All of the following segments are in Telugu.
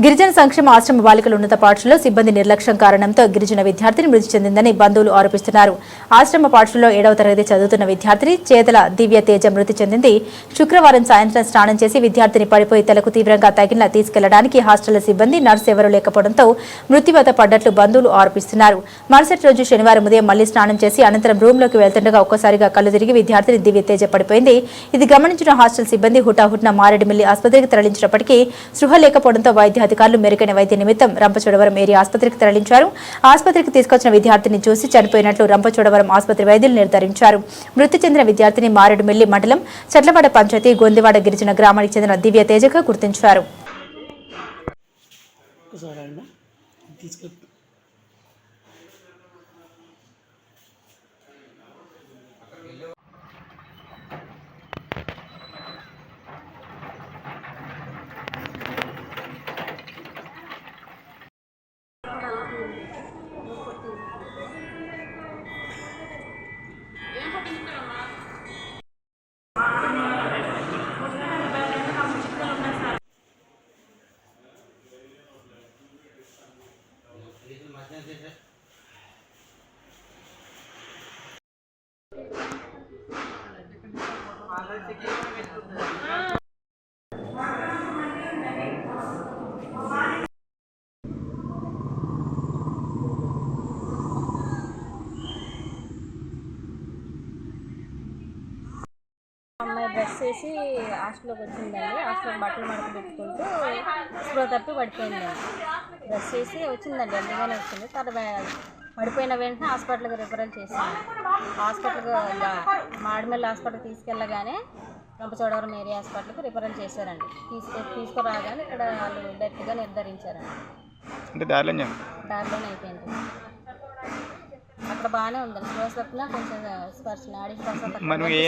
గిరిజన సంక్షేమ ఆశ్రమ బాలికల ఉన్నత పాఠశాలలో సిబ్బంది నిర్లక్ష్యం కారణంతో గిరిజన విద్యార్థిని మృతి చెందిందని బంధువులు ఆరోపిస్తున్నారు. ఆశ్రమ పాఠశాలలో ఏడవ తరగతి చదువుతున్న విద్యార్థిని చేతల దివ్య తేజ మృతి చెందింది. శుక్రవారం సాయంత్రం స్నానం చేసి విద్యార్థిని పడిపోయి తలకు తీవ్రంగా తగిలిన తీసుకెళ్ళడానికి హాస్టల్ సిబ్బంది నర్సు ఎవరూ లేకపోవడంతో మృత్యువత పడ్డట్లు బంధువులు ఆరోపిస్తున్నారు. మరుసటి రోజు శనివారం ఉదయం మళ్ళీ స్నానం చేసి అనంతరం రూమ్లోకి వెళ్తుండగా ఒక్కసారిగా కళ్ళు తిరిగి విద్యార్థిని దివ్య తేజ పడిపోయింది. ఇది గమనించిన హాస్టల్ సిబ్బంది హుటాహుట్న మారేడుమిల్లి ఆసుపత్రికి తరలించినప్పటికీ సృహ లేకపోవడంతో వైద్య అధికారులు మెరుగైన వైద్య నిమిత్తం రంపచోడవరం ఏరియా ఆసుపత్రికి తరలించారు. ఆసుపత్రికి తీసుకొచ్చిన విద్యార్థిని చూసి చనిపోయినట్లు రంపచోడవరం ఆసుపత్రి వైద్యులు నిర్ధారించారు. మృతి చెందిన విద్యార్థిని మారేడుమిల్లి మండలం చట్లవాడ పంచాయతీ గొందివాడ గిరిజన గ్రామానికి చెందిన దివ్య తేజగా గుర్తించారు. అమ్మాయి డ్రెస్ వేసి హాస్టల్లోకి వచ్చిందండి. హాస్టల్లో బట్టలు మడత పెట్టుకుంటూ స్ప్రో తప్పి పడిపోయిందండి. డ్రెస్ వేసి వచ్చిందండి. అందుగానే వచ్చింది. తర్వాత పడిపోయిన వెంటనే హాస్పిటల్కి రిఫరల్ చేసింది హాస్పిటల్కి మాడిమల్లి హాస్పిటల్కి తీసుకెళ్ళగానే రంపచోడవరం ఏరియా హాస్పిటల్కి రిఫరల్ చేశారండి. తీసుకు తీసుకురాగానే ఇక్కడ వాళ్ళు డెత్గా నిర్ధారించారండి. అంటే దారిలో చెప్పండి దారిలోనే అయిపోయింది. అక్కడ బాగానే ఉందండి. స్లో కొంచెం స్పర్శ నాడి స్పర్శ. మరి ఏ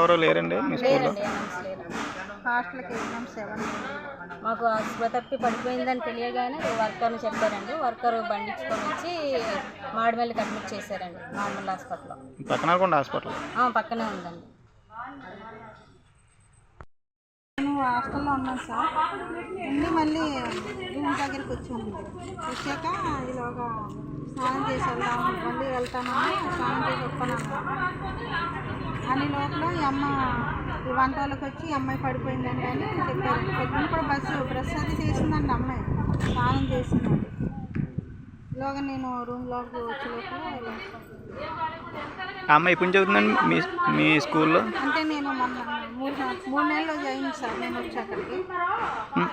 ఎవరో లేరండి లేరండి ఏమన్స్ లేరు హాస్టల్కి వెళ్ళినాం సెవెన్ మాకు తప్పి పడిపోయిందని తెలియగానే వర్కర్ని చెప్పారండి. వర్కర్ బండించుకొని వచ్చి మాడిమెల్లికి అడ్మిట్ చేశారండి నార్మల్ హాస్పిటల్లో. పక్కన హాస్పిటల్. ఆ, పక్కనే ఉందండి. నేను హాస్టల్లో ఉన్నాను సార్. ఉండి మళ్ళీ రూమ్ దగ్గరికి వచ్చాను. వచ్చాక ఇలాగా స్నానం చేసి వెళ్దాం మళ్ళీ వెళ్తానని స్నానం చేసి వస్తాను అని లోపల ఈ అమ్మ వంట వాళ్ళకి వచ్చి ఈ అమ్మాయి పడిపోయిందండి అని చెప్పారు. చెప్పిన కూడా బస్సు బ్రష్ అది చేసిందండి అమ్మాయి. స్నానం చేసిందండి. ఇలాగ నేను రూమ్లోకి వచ్చే లోపల ఆ అమ్మాయి ఇప్పుడు చదువుతుందండి మీ మీ స్కూల్లో? అంటే నేను మొన్న మూడు మూడు నెలలు అయింది సార్. నేను వచ్చి అక్కడికి.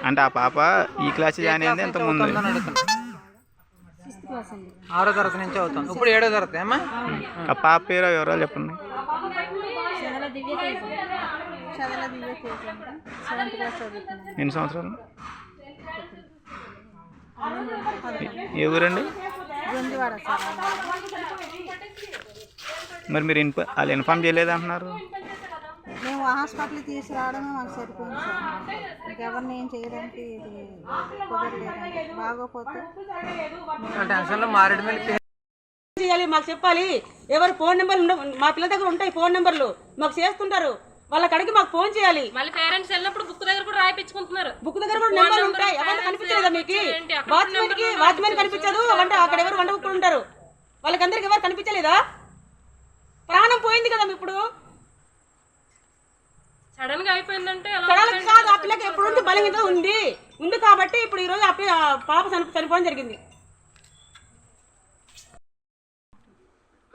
అంటే ఆ పాప ఈ క్లాస్ జాయిన్ అయింది ఇంత ముందు. ఆరో తరగతి నుంచి అవుతాం ఇప్పుడు ఏడో తరగతి ఏమా ఆ పాప పేరు వివరాలు చెప్పండి. చెదల దివ్య తేజ చదల దివ్య చేసాను సెవెంత్ క్లాస్ చదువుతున్నాను ఎన్ని సంవత్సరాలు? ఏ ఊరండి? సార్. మరి మీరు ఇన్ఫ వాళ్ళు ఇన్ఫామ్ చేయలేదు అంటున్నారు? మేము హాస్పిటల్కి తీసుకురావడమే మాకు సరిపోయింది సార్. ఇంకెవరిని ఏం చేయడానికి ఇది కుదరలేదండి. బాగోపోతే టెన్షన్లో మారేడు మీద చేయాలి మాకు చెప్పాలి. ఎవరు ఫోన్ నెంబర్లు ఉండవు మా పిల్లల దగ్గర ఉంటాయి ఫోన్ నెంబర్లు. మాకు చేస్తుంటారు. వాళ్ళ కడిగి మాకు ఫోన్ చేయాలి. మళ్ళీ పేరెంట్స్ వెళ్ళినప్పుడు బుక్ దగ్గర కూడా రాయిపించుకుంటున్నారు. బుక్ దగ్గర కూడా నెంబర్లు ఉంటాయి. ఎవరు కనిపించలేదా మీకు? వాచ్మెన్కి వాచ్మెన్ కనిపించదు. వంట అక్కడ ఎవరు వంట బుక్కులు ఉంటారు? వాళ్ళకందరికి ఎవరు కనిపించలేదా? ప్రాణం పోయింది కదా ఇప్పుడు? సడన్గా అయిపోయిందంటే కాదు ఆ పిల్లకి ఎప్పుడు బలహీనత ఉంది. ఉంది కాబట్టి ఇప్పుడు ఈ రోజు ఆ పాప చని- చనిపోవడం జరిగింది.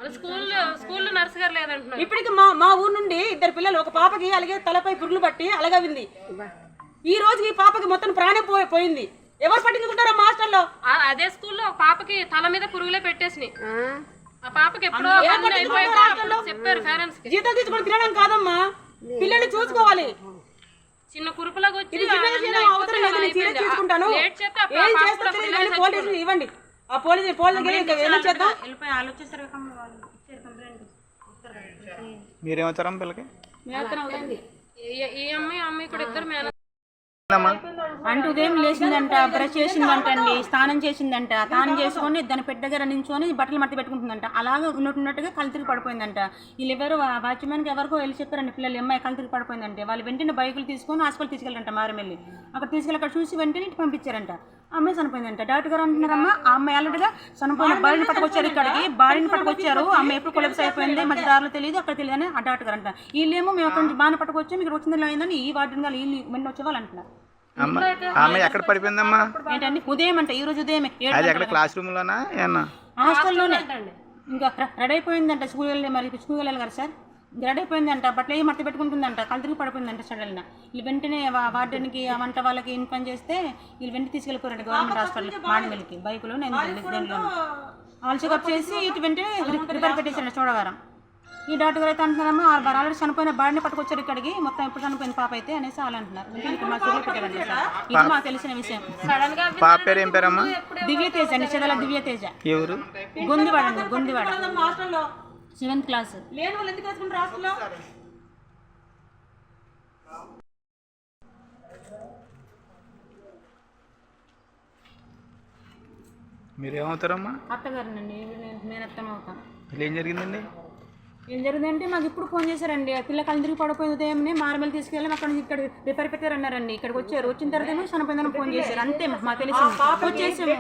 మన స్కూల్లో స్కూల్లో నర్స్ గారు లేదంటున్నారు. ఇప్పటికి మా మా ఊరు నుండి ఇద్దరు పిల్లలు ఒక పాపకి అలాగే తలపై పురుగులు పట్టి అలగవింది. ఈ రోజు ఈ పాపకి మొత్తం ప్రాణం పోయి పోయింది. ఎవరు పట్టించుకుంటారా మాస్టర్లో? ఆ- అదే స్కూల్లో పాపకి తల మీద పురుగులే పెట్టేసినాయి. ఆ. పాపకి ఎప్పుడో? చెప్పారు పేరెంట్స్ జీతం తీసుకొని తినడం కాదమ్మా. పిల్లల్ని చూసుకోవాలి. చిన్న కురుపులాగా వచ్చి లేట్ చేస్తే ఇవ్వండి. ఆ పోలీస్ పోలీస్ దగ్గర ఏం చేద్దాం. మీరేమవుతారమ్మ పిల్లకి? ఈ- ఈ అమ్మాయి ఆ అమ్మాయి కూడా ఇద్దరు మేన అమ్మా అంటూ ఉదయం లేచిందంట బ్రష్ చేసిందంట అండి స్నానం చేసిందంట స్నానం చేసుకొని దాని పెద్ద దగ్గర నించుకొని బట్టలు మడత పెట్టుకుంటుందంట. అలాగే ఉన్నట్టు ఉన్నట్టుగా కళ్ళు తిరిగి పడిపోయిందంట. వీళ్ళెవరు వాచ్మెన్కి ఎవరికో వెళ్ళి చెప్పారండి పిల్లలు అమ్మాయి కళ్ళు తిరిగి పడిపోయిందంటే. వాళ్ళు వెంటనే బైకులు తీసుకొని హాస్పిటల్ తీసుకెళ్ళారంట మారమెల్లి. అక్కడ తీసుకెళ్ళి అక్కడ చూసి వెంటనే ఇటు పంపించారంట. అమ్మాయి చనిపోయిందంట. డాక్టర్ గారు అంటున్నారమ్మా ఆ అమ్మాయి ఆల్రెడీగా చనిపోయిన భార్యని పట్టుకొచ్చారు ఇక్కడికి. భార్యని పట్టుకొచ్చారు. ఆ అమ్మాయి ఎప్పుడు కొలెప్స్ అయిపోయింది మధ్య దారిలో తెలియదు. అక్కడ తెలియదు అని ఆ డాక్టర్ గారు అంటారు వీళ్ళేమో మేము అక్కడ నుంచి బాగానే పట్టుకొచ్చాం ఇక్కడ వచ్చింది అయిందని ఈ వార్డుని గారు వీళ్ళు వెంట వచ్చే వాళ్ళు అంటున్నారు. అమ్మ అమ్మాయి ఎక్కడ పడిపోయిందమ్మా? ఏంటండి? ఉదయం అంట ఈ రోజు అది ఎక్కడ క్లాస్ రూమ్లోనా ఏమన్నా? హాస్టల్లోనే. ఇంకా రెడీ అయిపోయిందంట స్కూల్ వెళ్ళి మరి స్కూల్ వెళ్ళాలి కదా సార్? రెడీ అయిపోయిందంట బట్టలు మట్టి పెట్టుకుంటుందంట కళ్ళు తిరిగి పడిపోయిందంట సడన్గా వీళ్ళు వెంటనే వార్డెన్కి వంట వాళ్ళకి ఇన్ఫార్మ్ చేస్తే వీళ్ళు వెంటనే తీసుకెళ్ళిపోయారంట గవర్నమెంట్ హాస్పిటల్ మాడిమెల్కి బైకులో నేను దాంట్లో వాళ్ళు చెకప్ చేసి ఇటు వెంటనే రిపేర్ పెట్టేసారంట చూడవారం ఈ డాక్టర్ గారు అయితే అంటున్నారమ్మా వారు ఆల్రెడీ చనిపోయిన బాడీని పట్టుకొచ్చారు ఇక్కడికి మొత్తం ఎప్పుడు చనిపోయిన పాప అయితే అనేసి వాళ్ళు అంటున్నారు. మా పెట్టారండి ఇది మాకు తెలిసిన విషయం. సడన్ పాప పేరు ఏం పేరమ్మా? దివ్యతేజ అండి చెదల దివ్యతేజ. ఎవరు? గొందివాడ అండి గొందివాడ హాస్టల్లో. Seventh class. లేని వాళ్ళు ఎందుకు వేసుకుంటారు హాస్టల్లో మీరు ఏమవుతారమ్మా అత్తగారినండి నేను మేనత్తమ్మ అవుతాను. ఏం జరిగిందండి? ఏం జరిగిందంటే మాకు ఇప్పుడు ఫోన్ చేశారండి. ఆ పిల్ల కళ్ళు తిరిగి పడిపోయింది ఉదయంనే మార్మల్ తీసుకెళ్ళి అక్కడ నుంచి ఇక్కడ రిపేర్ పెట్టారన్నారండి. ఇక్కడికి వచ్చారు. వచ్చిన తర్వాత ఏమో చనిపోయిందని ఫోన్ చేశారు. అంతే మాకు తెలిసింది. వచ్చేసాము.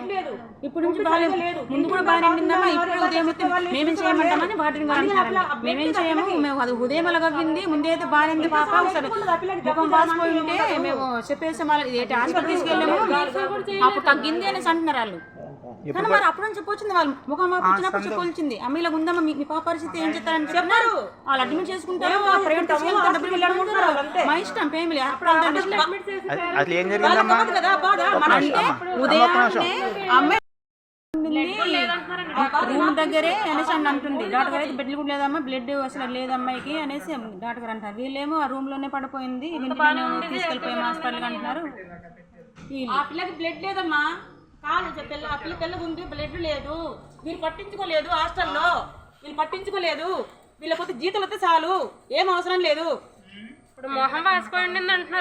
ఇప్పుడు నుంచి బాగాలేదు. ముందు కూడా బాగానే ఉండిందమ్మా. ఇప్పుడు ఉదయం అయితే మేమేం చేయమంటామని వాటిని అంటున్నారండి మేమేం చేయము? మేము అది ఉదయం అలా కవ్వింది ముందే అయితే బాగానే ఉంది. పాప ఒకసారి ముఖం ఉంటే మేము చెప్పేసాం ఏంటి హాస్పిటల్ తీసుకెళ్ళాము? అప్పుడు తగ్గింది అనేసి అంటున్నారు వాళ్ళు. కానీ మరి అప్పుడు నుంచి చెప్పొచ్చింది వాళ్ళు. ముఖం వాపు వచ్చినప్పుడు చెప్పొచ్చింది. అమ్మ ఇలా ఉందమ్మా మీ పాప పరిస్థితి ఏం చేస్తారని చెప్పారు. వాళ్ళు అడ్మిట్ చేసుకుంటారు. మా ఇష్టం ఫ్యామిలీ అసలు ఏం జరిగిందమ్మా? కదా బాధ. అమ్మాయి రూమ్ దగ్గరే అనేసి అని అంటుంది. డాక్టర్ గారు అయితే బెడ్లు కూడా లేదమ్మా బ్లడ్ అసలు లేదు అమ్మాయికి అనేసి డాక్టర్ గారు అంటారు. వీళ్ళేమో ఆ రూమ్లోనే పడిపోయింది. వెంటనే తీసుకెళ్ళిపోయాము హాస్పిటల్కి అంటున్నారు. ఆ పిల్లకి బ్లడ్ లేదమ్మా. కాదు పిల్ల ఆ పిల్ల ఉంది బ్లడ్ లేదు. వీళ్ళు పట్టించుకోలేదు హాస్టల్లో. వీళ్ళు పట్టించుకోలేదు. వీళ్ళ కొద్ది జీతాలు వస్తే చాలు. ఏం అవసరం లేదు. ఇప్పుడు మొహం వాసుకోండి అంటున్నారు.